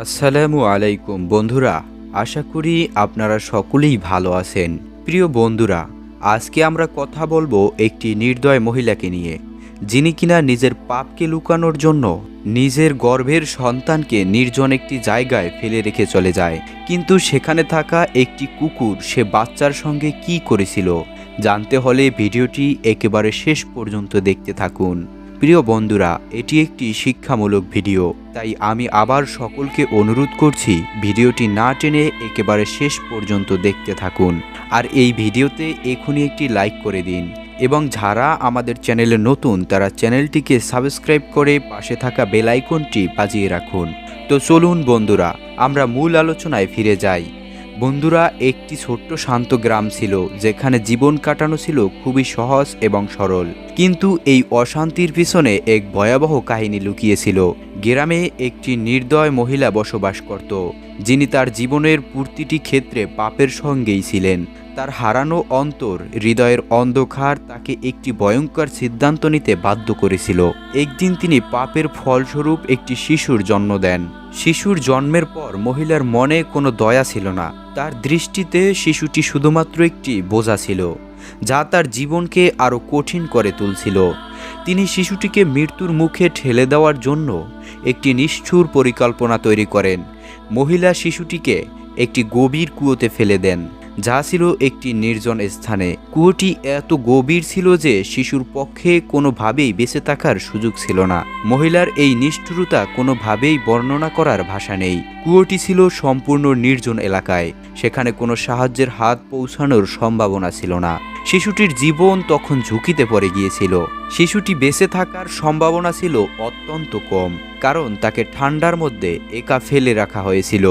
আসসালামু আলাইকুম বন্ধুরা, আশা করি আপনারা সকলেই ভালো আছেন। প্রিয় বন্ধুরা, আজকে আমরা কথা বলব একটি নির্দয় মহিলাকে নিয়ে, যিনি কিনা নিজের পাপকে লুকানোর জন্য নিজের গর্ভের সন্তানকে নির্জন একটি জায়গায় ফেলে রেখে চলে যায়। কিন্তু সেখানে থাকা একটি কুকুর সে বাচ্চার সঙ্গে কি করেছিল, জানতে হলে ভিডিওটি একেবারে শেষ পর্যন্ত দেখতে থাকুন। প্রিয় বন্ধুরা, এটি একটি শিক্ষামূলক ভিডিও, তাই আমি আবার সকলকে অনুরোধ করছি ভিডিওটি না টেনে একেবারে শেষ পর্যন্ত দেখতে থাকুন। আর এই ভিডিওতে এখনই একটি লাইক করে দিন, এবং যারা আমাদের চ্যানেলে নতুন, তারা চ্যানেলটিকে সাবস্ক্রাইব করে পাশে থাকা বেল আইকনটি বাজিয়ে রাখুন। তো চলুন বন্ধুরা, আমরা মূল আলোচনায় ফিরে যাই। বন্ধুরা, একটি ছোট্ট শান্ত গ্রাম ছিল, যেখানে জীবন কাটানো ছিল খুবই সহজ এবং সরল। কিন্তু এই অশান্তির পিছনে এক ভয়াবহ কাহিনী লুকিয়েছিল। গ্রামে একটি নির্দয় মহিলা বসবাস করত, যিনি তার জীবনের প্রতিটি ক্ষেত্রে পাপের সঙ্গেই ছিলেন। তার হারানো অন্তর, হৃদয়ের অন্ধকার তাকে একটি ভয়ঙ্কর সিদ্ধান্ত নিতে বাধ্য করেছিল। একদিন তিনি পাপের ফলস্বরূপ একটি শিশুর জন্ম দেন। শিশুর জন্মের পর মহিলার মনে কোনো দয়া ছিল না। তার দৃষ্টিতে শিশুটি শুধুমাত্র একটি বোঝা ছিল। যা তার জীবনকে আরও কঠিন করে তুলছিল। তিনি শিশুটিকে মৃত্যুর মুখে ঠেলে দেওয়ার জন্য একটি নিষ্ঠুর পরিকল্পনা তৈরি করেন। মহিলা শিশুটিকে একটি গভীর কুয়োতে ফেলে দেন, যা ছিল একটি নির্জন স্থানে। কুয়োটি এত গভীর ছিল যে শিশুর পক্ষে কোনোভাবেই বেঁচে থাকার সুযোগ ছিল না। মহিলার এই নিষ্ঠুরতা কোনোভাবেই বর্ণনা করার ভাষা নেই। কুয়োটি ছিল সম্পূর্ণ নির্জন এলাকায়, সেখানে কোনো সাহায্যের হাত পৌঁছানোর সম্ভাবনা ছিল না। শিশুটির জীবন তখন ঝুঁকিতে পড়ে গিয়েছিল। শিশুটি বেঁচে থাকার সম্ভাবনা ছিল অত্যন্ত কম, কারণ তাকে ঠান্ডার মধ্যে একা ফেলে রাখা হয়েছিল।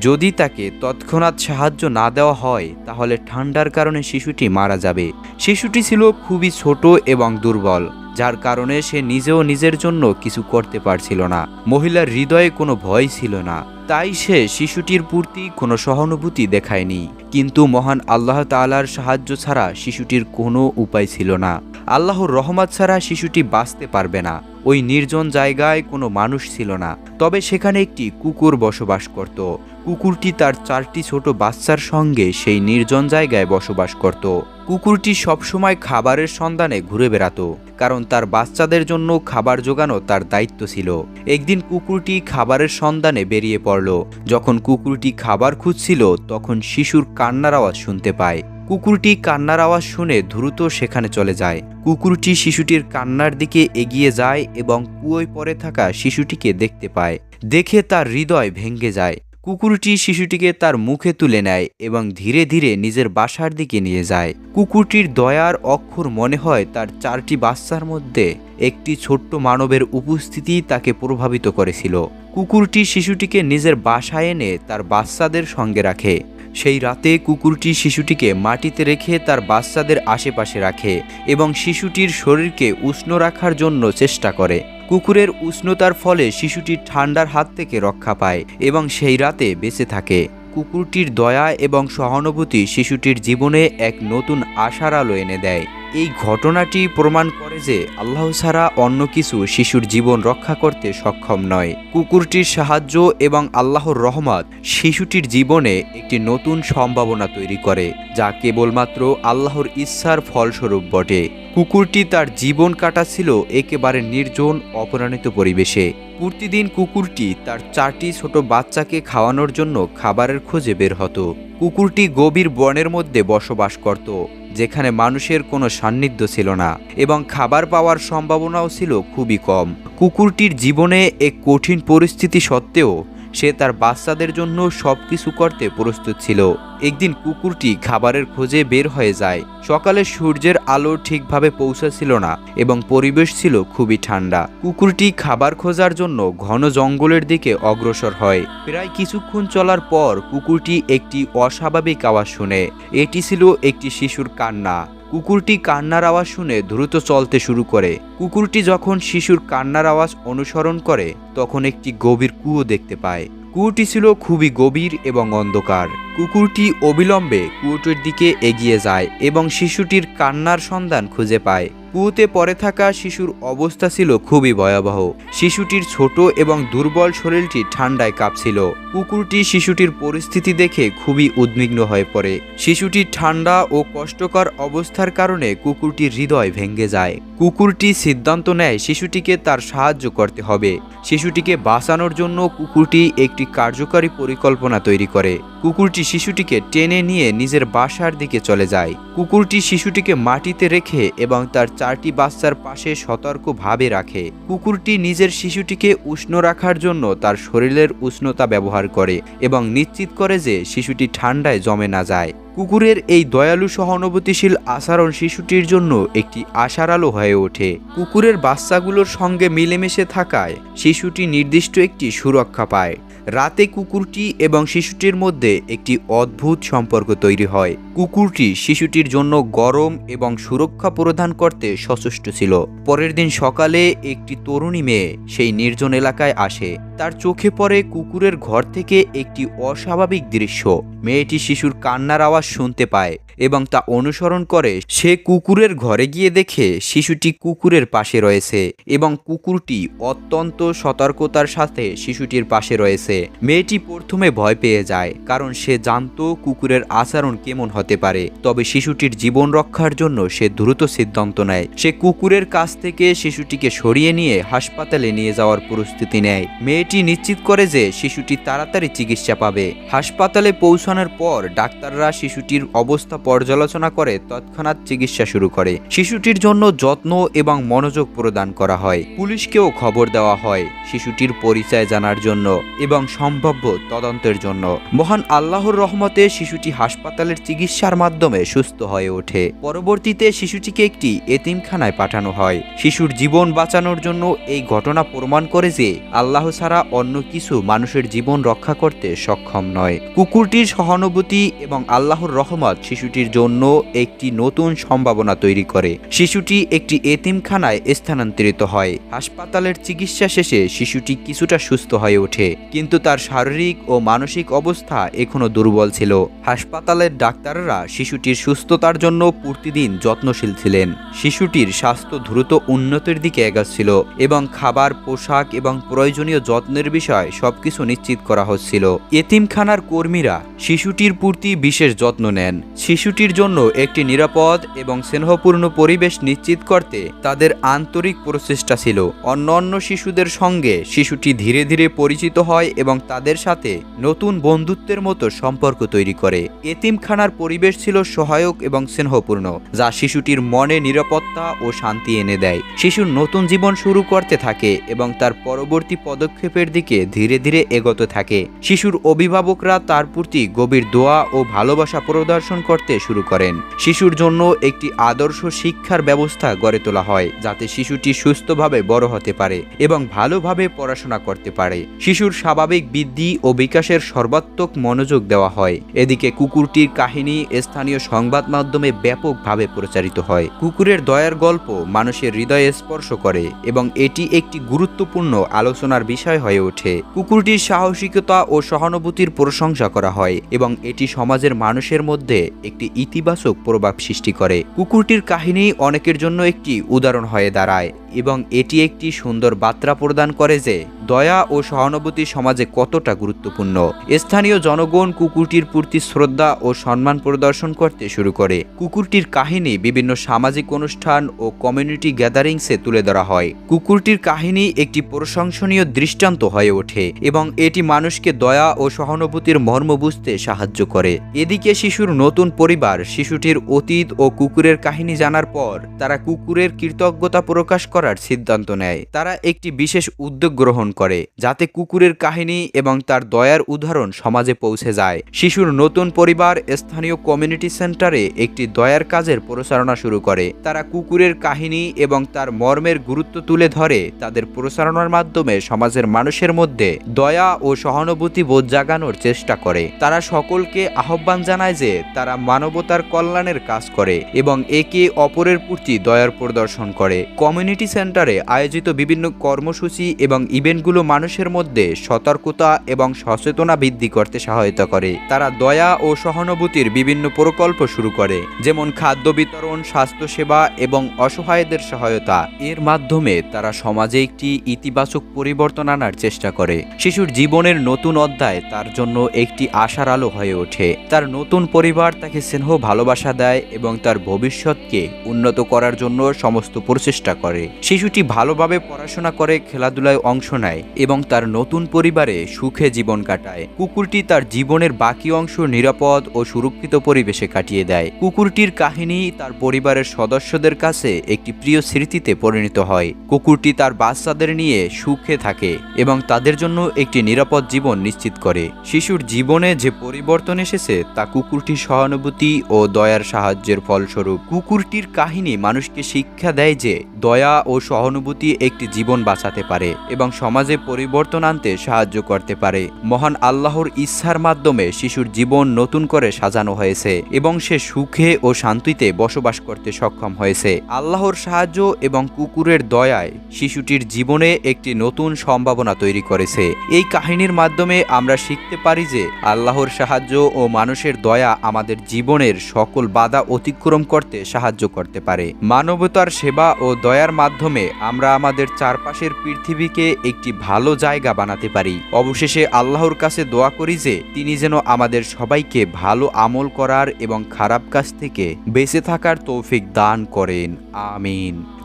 যদি তাকে তৎক্ষণাৎ সাহায্য না দেওয়া হয়, তাহলে ঠান্ডার কারণে শিশুটি মারা যাবে। শিশুটি ছিল খুবই ছোট এবং দুর্বল, যার কারণে সে নিজেও নিজের জন্য কিছু করতে পারছিল না। মহিলার হৃদয়ে কোনো ভয় ছিল না। তাই সে শিশুটির প্রতি কোনো সহানুভূতি দেখায়নি। কিন্তু মহান আল্লাহ তালার সাহায্য ছাড়া শিশুটির কোনো উপায় ছিল না। আল্লাহর রহমত ছাড়া শিশুটি বাঁচতে পারবে না। ওই নির্জন জায়গায় কোনো মানুষ ছিল না। তবে সেখানে একটি কুকুর বসবাস করত। কুকুরটি তার চারটি ছোট বাচ্চার সঙ্গে সেই নির্জন জায়গায় বসবাস করত। কুকুরটি সবসময় খাবারের সন্ধানে ঘুরে বেড়াতো, কারণ তার বাচ্চাদের জন্য খাবার জোগানো তার দায়িত্ব ছিল। একদিন কুকুরটি খাবারের সন্ধানে বেরিয়ে পড়ল। যখন কুকুরটি খাবার খুঁজছিল, তখন শিশুর কান্নার আওয়াজ শুনতে পায়। কুকুরটি কান্নার আওয়াজ শুনে দ্রুত সেখানে চলে যায়। কুকুরটি শিশুটির কান্নার দিকে এগিয়ে যায় এবং কুয়োয় পড়ে থাকা শিশুটিকে দেখতে পায়। দেখে তার হৃদয় ভেঙে যায়। কুকুরটি শিশুটিকে তার মুখে তুলে নেয় এবং ধীরে ধীরে নিজের বাসার দিকে নিয়ে যায়। কুকুরটির দয়ার অক্ষর মনে হয় তার চারটি বাচ্চার মধ্যে একটি ছোট্ট মানবের উপস্থিতি তাকে প্রভাবিত করেছিল। কুকুরটি শিশুটিকে নিজের বাসায় এনে তার বাচ্চাদের সঙ্গে রাখে। সেই রাতে কুকুরটি শিশুটিকে মাটিতে রেখে তার বাচ্চাদের আশেপাশে রাখে এবং শিশুটির শরীরকে উষ্ণ রাখার জন্য চেষ্টা করে। কুকুরের উষ্ণতার ফলে শিশুটি ঠান্ডার হাত থেকে রক্ষা পায় এবং সেই রাতে বেঁচে থাকে। কুকুরটির দয়া এবং সহানুভূতি শিশুটির জীবনে এক নতুন আশার আলো এনে দেয়। এই ঘটনাটি প্রমাণ করে যে আল্লাহ ছাড়া অন্য কিছু শিশুর জীবন রক্ষা করতে সক্ষম নয়। কুকুরটির সাহায্য এবং আল্লাহর রহমত শিশুটির জীবনে একটি নতুন সম্ভাবনা তৈরি করে, যা কেবলমাত্র আল্লাহর ইচ্ছার ফলস্বরূপ বটে। কুকুরটি তার জীবন কাটাচ্ছিল একেবারে নির্জন অপরাণিত পরিবেশে। প্রতিদিন কুকুরটি তার চারটি ছোট বাচ্চাকে খাওয়ানোর জন্য খাবারের খোঁজে বের হতো। কুকুরটি গভীর বনের মধ্যে বসবাস করত, যেখানে মানুষের কোনো সান্নিধ্য ছিল না, এবং খাবার পাওয়ার সম্ভাবনাও ছিল খুবই কম। কুকুরটির জীবনে এক কঠিন পরিস্থিতি সত্ত্বেও সে তার বাচ্চাদের জন্য সব কিছু করতে প্রস্তুত ছিল। একদিন কুকুরটি খাবারের খোঁজে বের হয়ে যায়। সকালে সূর্যের আলো ঠিকভাবে পৌঁছাছিল না এবং পরিবেশ ছিল খুবই ঠান্ডা। কুকুরটি খাবার খোঁজার জন্য ঘন জঙ্গলের দিকে অগ্রসর হয়। প্রায় কিছুক্ষণ চলার পর কুকুরটি একটি অস্বাভাবিক আওয়াজ শুনে, এটি ছিল একটি শিশুর কান্না। কুকুরটি কান্নার আওয়াজ শুনে দ্রুত চলতে শুরু করে। কুকুরটি যখন শিশুর কান্নার আওয়াজ অনুসরণ করে, তখন একটি গভীর কুয়ো দেখতে পায়। কুয়োটি ছিল খুবই গভীর এবং অন্ধকার। কুকুরটি অবিলম্বে কুয়োটির দিকে এগিয়ে যায় এবং শিশুটির কান্নার সন্ধান খুঁজে পায়। কুয়োতে পড়ে থাকা শিশুর অবস্থা ছিল খুবই ভয়াবহ। শিশুটির ছোট এবং দুর্বল শরীরটি ঠান্ডায় কাঁপছিল। কুকুরটি শিশুটির পরিস্থিতি দেখে খুবই উদ্বিগ্ন হয়ে পড়ে। শিশুটির ঠান্ডা ও কষ্টকর অবস্থার কারণে কুকুরটির হৃদয় ভেঙে যায়। কুকুরটি সিদ্ধান্ত নেয় শিশুটিকে তার সাহায্য করতে হবে। শিশুটিকে বাঁচানোর জন্য কুকুরটি একটি কার্যকারী পরিকল্পনা তৈরি করে। কুকুরটি শিশুটিকে টেনে নিয়ে নিজের বাসার দিকে চলে যায়। কুকুরটি শিশুটিকে মাটিতে রেখে এবং তার চারটি বাচ্চার পাশে সতর্কভাবে রাখে। কুকুরটি নিজের শিশুটিকে উষ্ণ রাখার জন্য তার শরীরের উষ্ণতা ব্যবহার করে এবং নিশ্চিত করে যে শিশুটি ঠান্ডায় জমে না যায়। কুকুরের এই দয়ালু সহানুভূতিশীল আচরণ শিশুটির জন্য একটি আশার আলো হয়ে ওঠে। কুকুরের বাচ্চাগুলোর সঙ্গে মিলেমিশে থাকায় শিশুটি নির্দিষ্ট একটি সুরক্ষা পায়। রাতে কুকুরটি এবং শিশুটির মধ্যে একটি অদ্ভুত সম্পর্ক তৈরি হয়। কুকুরটি শিশুটির জন্য গরম এবং সুরক্ষা প্রদান করতে সচেষ্ট ছিল। পরের দিন সকালে একটি তরুণী মেয়ে সেই নির্জন এলাকায় আসে। তার চোখে পড়ে কুকুরের ঘর থেকে একটি অস্বাভাবিক দৃশ্য। মেয়েটি শিশুর কান্নার আওয়াজ শুনতে পায় এবং তা অনুসরণ করে, সে কুকুরের ঘরে গিয়ে দেখে শিশুটি কুকুরের পাশে রয়েছে এবং কুকুরটি অত্যন্ত সতর্কতার সাথে শিশুটির পাশে রয়েছে। মেয়েটি প্রথমে ভয় পেয়ে যায়, কারণ সে জানতো কুকুরের আচরণ কেমন হতে পারে, তবে শিশুটির জীবন রক্ষার জন্য সে দ্রুত সিদ্ধান্ত নেয়। সে কুকুরের কাছ থেকে শিশুটিকে সরিয়ে নিয়ে হাসপাতালে নিয়ে যাওয়ার প্রস্তুতি নেয়। মেয়েটি নিশ্চিত করে যে শিশুটি তাড়াতাড়ি চিকিৎসা পাবে। হাসপাতালে পৌঁছানোর পর ডাক্তাররা শিশুটির অবস্থা পর্যালোচনা করে তৎক্ষণাৎ চিকিৎসা শুরু করে। শিশুটির জন্য যত্ন এবং মনোযোগ প্রদান করা হয়। পুলিশকেও খবর দেওয়া হয় শিশুটির পরিচয় জানার জন্য এবং সম্ভাব্য তদন্তের জন্য। মহান আল্লাহর রহমতে শিশুটি হাসপাতালের চিকিৎসার মাধ্যমে সুস্থ হয়ে ওঠে। পরবর্তীতে শিশুটিকে একটি এতিমখানায় পাঠানো হয়। শিশুর জীবন বাঁচানোর জন্য এই ঘটনা প্রমাণ করে যে আল্লাহ ছাড়া অন্য কিছু মানুষের জীবন রক্ষা করতে সক্ষম নয়। কুকুরটির সহানুভূতি এবং আল্লাহর রহমত শিশুটির জন্য একটি নতুন সম্ভাবনা তৈরি করে। শিশুটি একটি এতিমখানায় স্থানান্তরিত হয়। হাসপাতালের চিকিৎসা শেষে শিশুটি কিছুটা সুস্থ হয়ে ওঠে, কিন্তু তার শারীরিক ও মানসিক অবস্থা এখনও দুর্বল ছিল। হাসপাতালের ডাক্তাররা শিশুটির সুস্থতার জন্য প্রতিদিন যত্নশীল ছিলেন। শিশুটির স্বাস্থ্য দ্রুত উন্নতির দিকে এগাচ্ছিল এবং খাবার, পোশাক এবং প্রয়োজনীয় যত্নের বিষয় সবকিছু নিশ্চিত করা হচ্ছিল। এতিমখানার কর্মীরা শিশুটির প্রতি বিশেষ যত্ন নেন। শিশুটির জন্য একটি নিরাপদ এবং স্নেহপূর্ণ পরিবেশ নিশ্চিত করতে তাদের আন্তরিক প্রচেষ্টা ছিল। অন্যান্য শিশুদের সঙ্গে শিশুটি ধীরে ধীরে পরিচিত হয় এবং তাদের সাথে নতুন বন্ধুত্বের মতো সম্পর্ক তৈরি করে। এতিমখানার পরিবেশ ছিল সহায়ক এবং স্নেহপূর্ণ, যা শিশুটির মনে নিরাপত্তা ও শান্তি এনে দেয়। শিশুর নতুন জীবন শুরু করতে থাকে এবং তার পরবর্তী পদক্ষেপের দিকে ধীরে ধীরে এগোতে থাকে। শিশুর অভিভাবকরা তার প্রতি গভীর দোয়া ও ভালোবাসা প্রদর্শন করতে শুরু করেন। শিশুর জন্য একটি আদর্শ শিক্ষার ব্যবস্থা গড়ে তোলা হয়, যাতে শিশুটি সুস্থভাবে বড় হতে পারে এবং ভালোভাবে পড়াশোনা করতে পারে। শিশুর স্বাভাবিক বৃদ্ধি ও বিকাশের সর্বাত্মক মনোযোগ দেওয়া হয়। এদিকে কুকুরটির কাহিনী স্থানীয় সংবাদ মাধ্যমে ব্যাপকভাবে প্রচারিত হয়। কুকুরের দয়ার গল্প মানুষের হৃদয়ে স্পর্শ করে এবং এটি একটি গুরুত্বপূর্ণ আলোচনার বিষয় হয়ে ওঠে। কুকুরটির সাহসিকতা ও সহানুভূতির প্রশংসা করা হয়। এবং এটি সমাজের মানুষের মধ্যে একটি ইতিবাচক প্রভাব সৃষ্টি করে। কুকুরটির কাহিনী অনেকের জন্য একটি উদাহরণ হয়ে দাঁড়ায় এবং এটি একটি সুন্দর বার্তা প্রদান করে যে দয়া ও সহানুভূতি সমাজে কতটা গুরুত্বপূর্ণ। স্থানীয় জনগণ কুকুরটির প্রতি শ্রদ্ধা ও সম্মান প্রদর্শন করতে শুরু করে। কুকুরটির কাহিনী বিভিন্ন সামাজিক অনুষ্ঠান ও কমিউনিটি গ্যাদারিংসে তুলে ধরা হয়। কুকুরটির কাহিনী একটি প্রশংসনীয় দৃষ্টান্ত হয়ে ওঠে এবং এটি মানুষকে দয়া ও সহানুভূতির মর্ম বুঝতে সাহায্য করে। এদিকে শিশুর নতুন পরিবার, শিশুটির অতীত ও কুকুরের কাহিনী জানার পর তারা কুকুরের কৃতজ্ঞতা প্রকাশ করার সিদ্ধান্ত নেয়। তারা একটি বিশেষ উদ্যোগ গ্রহণ করে, যাতে কুকুরের কাহিনী এবং তার দয়ার উদাহরণ সমাজে পৌঁছে যায়। শিশুর নতুন পরিবার স্থানীয় কমিউনিটি সেন্টারে একটি দয়ার কাজের প্রচারণা শুরু করে। তারা কুকুরের কাহিনী এবং তার মর্মের গুরুত্ব তুলে ধরে। তাদের প্রচারণার মাধ্যমে সমাজের মানুষের মধ্যে দয়া ও সহানুভূতি বোধ জাগানোর চেষ্টা করে। তারা সকলকে আহ্বান জানায় যে তারা মানবতার কল্যাণের কাজ করে এবং একে অপরের প্রতি দয়ার প্রদর্শন করে। কমিউনিটি সেন্টারে আয়োজিত বিভিন্ন কর্মসূচি এবং ইভেন্টগুলো মানুষের মধ্যে সতর্কতা এবং সচেতনা বৃদ্ধি করতে সহায়তা করে। তারা দয়া ও সহানুভূতির বিভিন্ন প্রকল্প শুরু করে, যেমন খাদ্য বিতরণ, স্বাস্থ্যসেবা এবং অসহায়দের সহায়তা। এর মাধ্যমে তারা সমাজে একটি ইতিবাচক পরিবর্তন আনার চেষ্টা করে। শিশুর জীবনের নতুন অধ্যায় তার জন্য একটি আশার আলো হয়ে ওঠে। তার নতুন পরিবার তাকে স্নেহ, ভালোবাসা দেয় এবং তার ভবিষ্যৎকে উন্নত করার জন্য সমস্ত প্রচেষ্টা করে। শিশুটি ভালোভাবে পড়াশোনা করে, খেলাধুলায় অংশ নেয় এবং তার নতুন পরিবারে সুখে জীবন কাটায়। কুকুরটি তার জীবনের বাকি অংশ নিরাপদ ও সুরক্ষিত পরিবেশে কাটিয়ে দেয়। কুকুরটির কাহিনী তার পরিবারের সদস্যদের কাছে একটি প্রিয় স্মৃতিতে পরিণত হয়। কুকুরটি তার বাচ্চাদের নিয়ে সুখে থাকে এবং তাদের জন্য একটি নিরাপদ জীবন নিশ্চিত করে। শিশুর জীবনে যে পরিবর্তন এসেছে, তা কুকুরটির সহানুভূতি ও দয়ার সাহায্যের ফলস্বরূপ। কুকুরটির কাহিনী মানুষকে শিক্ষা দেয় যে, দয়া ও সহানুভূতি একটি জীবন বাঁচাতে পারে এবং সমাজে পরিবর্তন আনতে সাহায্য করতে পারে। মহান আল্লাহর ইচ্ছার মাধ্যমে শিশুর জীবন নতুন করে সাজানো হয়েছে এবং সে সুখে ও শান্তিতে বসবাস করতে সক্ষম হয়েছে। আল্লাহর সাহায্য এবং কুকুরের দয়ায় শিশুটির জীবনে একটি নতুন সম্ভাবনা তৈরি করেছে। এই কাহিনীর মাধ্যমে আমরা শিখতে পারি যে, আল্লাহর সাহায্য ও মানুষের দয়া আমাদের জীবনের সকল বাধা অতিক্রম করতে সাহায্য করতে পারে। মানবতার সেবা ও দয়ার মাধ্যমে আমরা আমাদের চারপাশের পৃথিবীকে একটি ভালো জায়গা বানাতে পারি। অবশেষে আল্লাহর কাছে দোয়া করি যে, তিনি যেন আমাদের সবাইকে ভালো আমল করার এবং খারাপ কাজ থেকে বেঁচে থাকার তৌফিক দান করেন। আমিন।